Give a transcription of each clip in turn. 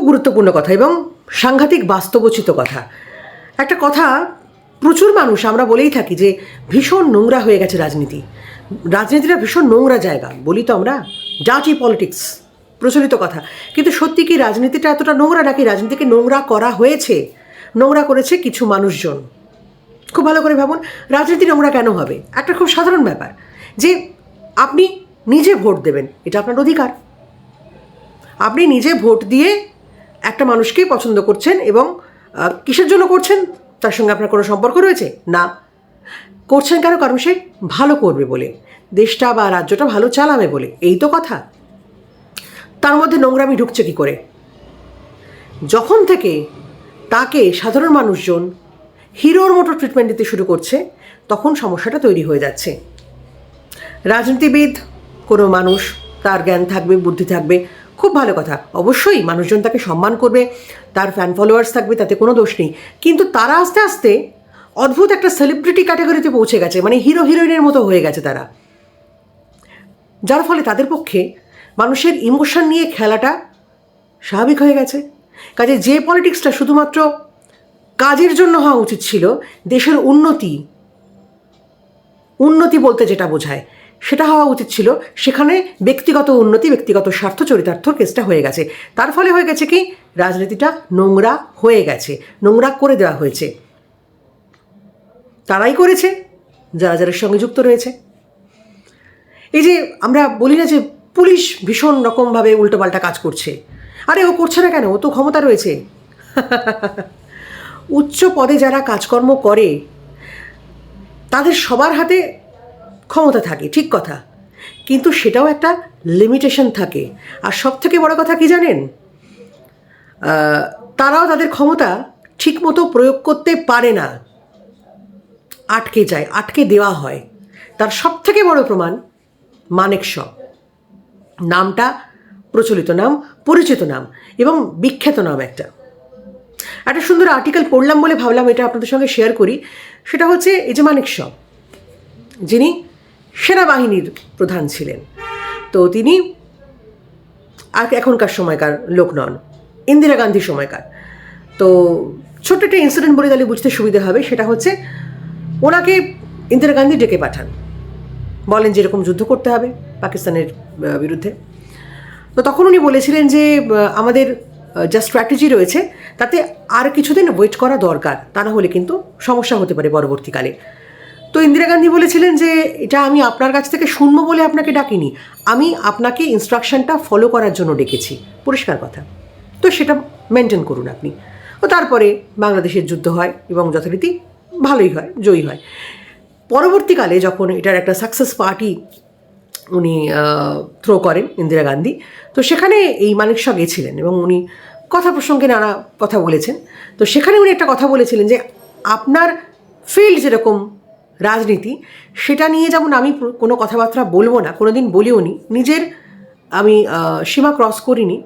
গুরুত্বপূর্ণ কথা এবং সাংঘাতিক বাস্তবচিত কথা। একটা কথা প্রচুর মানুষ আমরা বলেই থাকি যে ভীষণ নোংরা হয়ে গেছে রাজনীতি। রাজনীতিটা ভীষণ নোংরা জায়গা, বলি তো আমরা ডাটি পলিটিক্স প্রচলিত কথা। কিন্তু সত্যি কি রাজনীতিটা এতটা নোংরা নাকি রাজনীতিকে নোংরা করা হয়েছে? নোংরা করেছে কিছু মানুষজন। খুব ভালো করে ভাবুন, রাজনীতি নোংরা কেন হবে? একটা খুব সাধারণ ব্যাপার যে আপনি নিজে ভোট দেবেন, এটা আপনার অধিকার। আপনি নিজে ভোট দিয়ে একটা মানুষকেই পছন্দ করছেন এবং কিসের জন্য করছেন? তার সঙ্গে আপনার কোনো সম্পর্ক রয়েছে? না। করছেন কেন? কারণ সে ভালো করবে বলে। দেশটা বা রাজ্যটা ভালো চালাবে বলে। এই তো কথা। তার মধ্যে নোংরামি ঢুকছে কি করে? যখন থেকে তাকে সাধারণ মানুষজন হিরোর মতো ট্রিটমেন্ট দিতে শুরু করছে, তখন সমস্যাটা তৈরি হয়ে যাচ্ছে। রাজনীতিবিদ, কোনো মানুষ, তার জ্ঞান থাকবে, বুদ্ধি থাকবে। খুব ভালো কথা। অবশ্যই মানুষজন তাকে সম্মান করবে, তার ফ্যান ফলোয়ার্স থাকবে, তাতে কোনো দোষ নেই। কিন্তু তারা আস্তে আস্তে অদ্ভুত একটা সেলিব্রিটি ক্যাটাগরিতে পৌঁছে গেছে মানে হিরো হিরোইনের মতো হয়ে গেছে তারা। যার ফলে তাদের পক্ষে মানুষের ইমোশন নিয়ে খেলাটা স্বাভাবিক হয়ে গেছে। কাজে যে পলিটিক্সটা শুধুমাত্র কাজের জন্য হওয়া উচিত ছিল, দেশের উন্নতি উন্নতি বলতে যেটা বোঝায় সেটা হওয়া উচিত ছিল। সেখানে ব্যক্তিগত উন্নতি, ব্যক্তিগত স্বার্থ চরিতার্থর কেসটা হয়ে গেছে। তার ফলে হয়ে গেছে কি? রাজনীতিটা নোংরা হয়ে গেছে। নোংরা করে দেওয়া হয়েছে। তারাই করেছে, যারা যাদের সঙ্গে যুক্ত রয়েছে। এই যে আমরা বলি না যে পুলিশ ভীষণ রকমভাবে উল্টোপাল্টা কাজ করছে। আরে ও করছে না কেন? ও তো ক্ষমতা রয়েছে। উচ্চ পদে যারা কাজকর্ম করে, তাদের সবার হাতে ক্ষমতা থাকে, ঠিক কথা। কিন্তু সেটাও একটা লিমিটেশন থাকে। আর সব থেকে বড় কথা কি জানেন? তারাও তাদের ক্ষমতা ঠিকমতো প্রয়োগ করতে পারে না। আটকে যায়, আটকে দেওয়া হয়। তার সব থেকে বড় প্রমাণ মানেক শ নামটা প্রচলিত নাম, পরিচিত নাম এবং বিখ্যাত নাম একটা। একটা সুন্দর আর্টিকেল পড়লাম বলে ভাবলাম এটা আপনাদের সঙ্গে শেয়ার করি। সেটা হচ্ছে এই যে মানেক শ যিনি সেনাবাহিনীর প্রধান ছিলেন। তো তিনি আর এখনকার সময়কার লোক নন, ইন্দিরা গান্ধীর সময়কার। তো ছোট্ট একটা ইনসিডেন্ট বলে তাহলে বুঝতে সুবিধা হবে, সেটা হচ্ছে ওনাকে ইন্দিরা গান্ধী ডেকে পাঠান। বলেন যে এরকম যুদ্ধ করতে হবে পাকিস্তানের বিরুদ্ধে। তো তখন উনি বলেছিলেন যে আমাদের যা স্ট্র্যাটেজি রয়েছে তাতে আর কিছুদিন ওয়েট করা দরকার, তা না হলে কিন্তু সমস্যা হতে পারে পরবর্তীকালে। তো ইন্দিরা গান্ধী বলেছিলেন যে, এটা আমি আপনার কাছ থেকে শুনব বলে আপনাকে ডাকিনি। আমি আপনাকে ইনস্ট্রাকশনটা ফলো করার জন্য ডেকেছি। পরিষ্কার কথা। তো সেটা মেনটেন করুন আপনি। ও তারপরে বাংলাদেশের যুদ্ধ হয় এবং যথারীতি ভালোই হয়, জয়ী হয়। পরবর্তীকালে যখন এটার একটা সাকসেস পার্টি উনি থ্রো করেন ইন্দিরা গান্ধী, তো সেখানে এই মানিক শাহ গেছিলেন এবং উনি কথা প্রসঙ্গে নানা কথা বলেছেন। তো সেখানে উনি একটা কথা বলেছিলেন যে, আপনার ফিল্ড যেরকম রাজনীতি, সেটা নিয়ে যেমন আমি কোনো কথাবার্তা বলব না কোনো দিন বলিও নি, নিজের আমি সীমা ক্রস করিনি,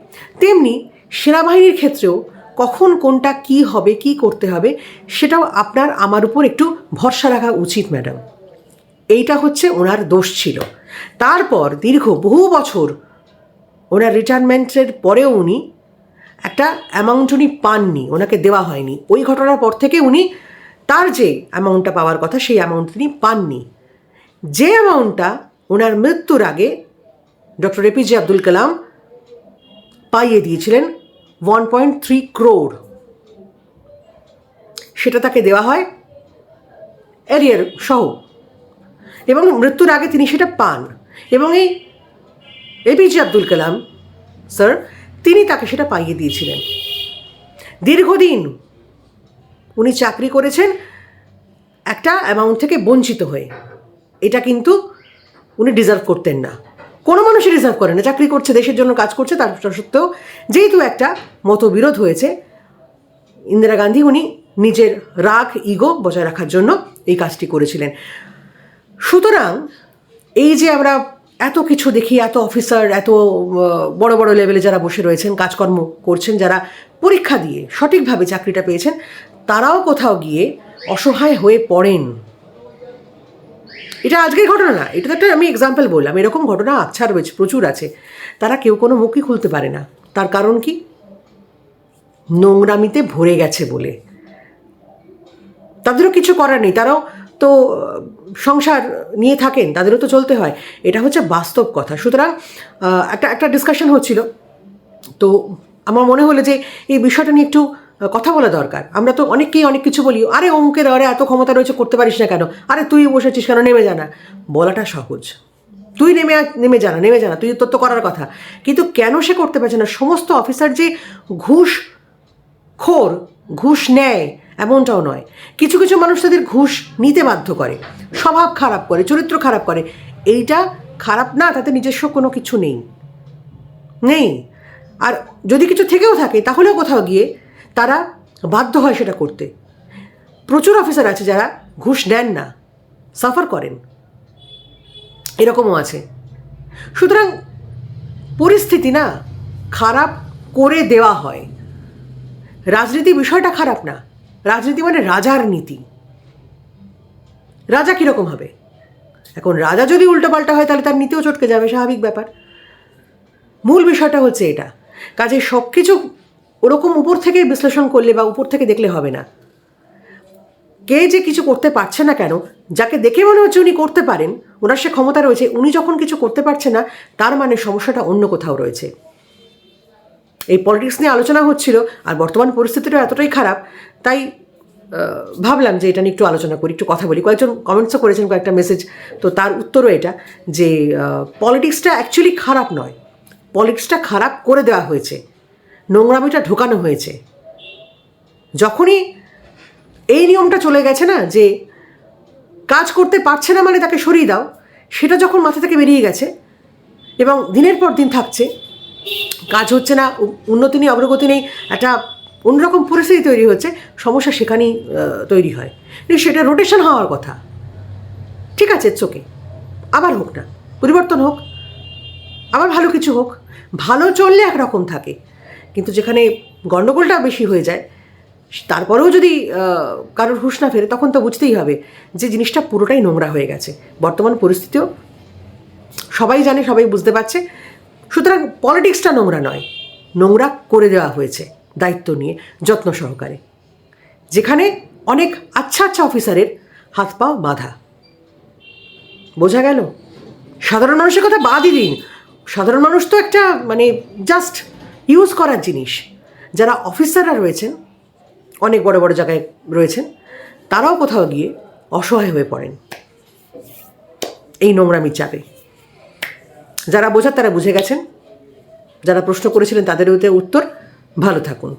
তেমনি সেনাবাহিনীর ক্ষেত্রেও কখন কোনটা কি হবে, কি করতে হবে, সেটাও আপনার আমার উপর একটু ভরসা রাখা উচিত, ম্যাডাম। এইটা হচ্ছে ওনার দোষ ছিল। তারপর দীর্ঘ বহু বছর ওনার রিটায়ারমেন্টের পরেও উনি একটা অ্যামাউন্ট উনি পাননি, ওনাকে দেওয়া হয়নি। ওই ঘটনার পর থেকে উনি তার যে অ্যামাউন্টটা পাওয়ার কথা, সেই অ্যামাউন্ট তিনি পাননি। যে অ্যামাউন্টটা ওনার মৃত্যুর আগে ডক্টর এপিজে আব্দুল কালাম পাইয়ে দিয়েছিলেন ওয়ান পয়েন্ট থ্রি ক্রোর সেটা তাকে দেওয়া হয় এরিয়ার সহ। এবং মৃত্যুর আগে তিনি সেটা পান। এবং এই এপিজে আব্দুল কালাম স্যার তিনি তাকে সেটা পাইয়ে দিয়েছিলেন। দীর্ঘদিন উনি চাকরি করেছেন একটা অ্যামাউন্ট থেকে বঞ্চিত হয়ে। এটা কিন্তু উনি ডিজার্ভ করতেন না। কোনো মানুষই ডিজার্ভ করে না। চাকরি করছে, দেশের জন্য কাজ করছে, তার সত্ত্বেও যেহেতু একটা মতবিরোধ হয়েছে, ইন্দিরা গান্ধী উনি নিজের রাগ ইগো বজায় রাখার জন্য এই কাজটি করেছিলেন। সুতরাং এই যে আমরা এত কিছু দেখি, এত অফিসার এত বড় বড় লেভেলে যারা বসে রয়েছেন, কাজকর্ম করছেন, যারা পরীক্ষা দিয়ে সঠিকভাবে চাকরিটা পেয়েছেন তারাও কোথাও গিয়ে অসহায় হয়ে পড়েন। এটা আজকের ঘটনা না, এটা তো একটা আমি এক্সাম্পল বললাম। এরকম ঘটনা আচ্ছা রয়েছে, প্রচুর আছে। তারা কেউ কোনো মুখই খুলতে পারে না। তার কারণ কি? নোংরামিতে ভরে গেছে বলে। তাদেরও কিছু করার নেই, তারাও তো সংসার নিয়ে থাকেন, তাদেরও তো চলতে হয়। এটা হচ্ছে বাস্তব কথা। সুতরাং একটা একটা ডিসকাশন হচ্ছিল। তো আমার মনে হলো যে এই বিষয়টা নিয়ে একটু কথা বলা দরকার। আমরা তো অনেককেই অনেক কিছু বলি, আরে অঙ্কের আরে এত ক্ষমতা রয়েছে, করতে পারিস না কেন? আরে তুই বসেছিস কেন? নেমে জানা বলাটা সহজ। তুই নেমে নেমে জানা নেমে জানা তুই তোর তো করার কথা। কিন্তু কেন সে করতে পারছে না? সমস্ত অফিসার যে ঘুষ খোর, ঘুষ নেয়, এমনটাও নয়। কিছু কিছু মানুষ তাদের ঘুষ নিতে বাধ্য করে। স্বভাব খারাপ করে, চরিত্র খারাপ করে। এইটা খারাপ না, তাতে নিজস্ব কোনো কিছু নেই। নেই। আর যদি কিছু থেকেও থাকে, তাহলেও কোথাও গিয়ে তারা বাধ্য হয় সেটা করতে। প্রচুর অফিসার আছে যারা ঘুষ নেন না সাফার করেন। এরকমও আছে। সুতরাং পরিস্থিতি না খারাপ করে দেওয়া হয়। রাজনীতি বিষয়টা খারাপ না। রাজনীতি মানে রাজার নীতি। রাজা কীরকম হবে? এখন রাজা যদি উল্টোপাল্টা হয় তাহলে তার নীতিও চটকে যাবে, স্বাভাবিক ব্যাপার। মূল বিষয়টা হচ্ছে এটা। কাজে সব কিছু ওরকম উপর থেকে বিশ্লেষণ করলে বা উপর থেকে দেখলে হবে না। কে যে কিছু করতে পারছে না কেন, যাকে দেখে মনে হচ্ছে উনি করতে পারেন, ওনার সে ক্ষমতা রয়েছে, উনি যখন কিছু করতে পারছে না, তার মানে সমস্যাটা অন্য কোথাও রয়েছে। এই পলিটিক্স নিয়ে আলোচনা হচ্ছিল, আর বর্তমান পরিস্থিতিটা এতটাই খারাপ, তাই ভাবলাম যে এটা নিয়ে একটু আলোচনা করি, একটু কথা বলি। কয়েকজন কমেন্টসও করেছেন, কয়েকটা মেসেজ তো তার উত্তরও এটা, যে পলিটিক্সটা অ্যাকচুয়ালি খারাপ নয়। পলিটিক্সটা খারাপ করে দেওয়া হয়েছে। নোংরামিটা ঢোকানো হয়েছে। যখনই এই নিয়মটা চলে গেছে না যে কাজ করতে পারছে না মানে তাকে সরিয়ে দাও, সেটা যখন মাথা থেকে বেরিয়ে গেছে এবং দিনের পর দিন থাকছে, কাজ হচ্ছে না উন্নতি নেই, অগ্রগতি নেই, একটা অন্যরকম পরিস্থিতি তৈরি হচ্ছে, সমস্যা সেখানেই তৈরি হয়। সেটা রোটেশন হওয়ার কথা। ঠিক আছে চোখে আবার হোক না, পরিবর্তন হোক, আবার ভালো কিছু হোক, ভালো চললে একরকম থাকে। কিন্তু যেখানে গণ্ডগোলটা বেশি হয়ে যায়, তারপরেও যদি কারোর হুঁশ না ফেরে, তখন তো বুঝতেই হবে যে জিনিসটা পুরোটাই নোংরা হয়ে গেছে। বর্তমান পরিস্থিতিও সবাই জানে, সবাই বুঝতে পারছে। সুতরাং পলিটিক্সটা নোংরা নয়, নোংরা করে দেওয়া হয়েছে দায়িত্ব নিয়ে, যত্ন সহকারে। যেখানে অনেক আচ্ছা আচ্ছা অফিসারের হাত পা বাঁধা। বোঝা গেল? সাধারণ মানুষের কথা বাদই দিন। সাধারণ মানুষ তো একটা মানে জাস্ট ইউজ করার জিনিস। যারা অফিসাররা রয়েছেন, অনেক বড় বড় জায়গায় রয়েছেন, তারাও কোথাও গিয়ে অসহায় হয়ে পড়েন। এই নোংরামি চাপে। যারা বোঝার তারা বুঝে গেছেন। যারা প্রশ্ন করেছিলেন তাদের উত্তর ভালো থাকুন।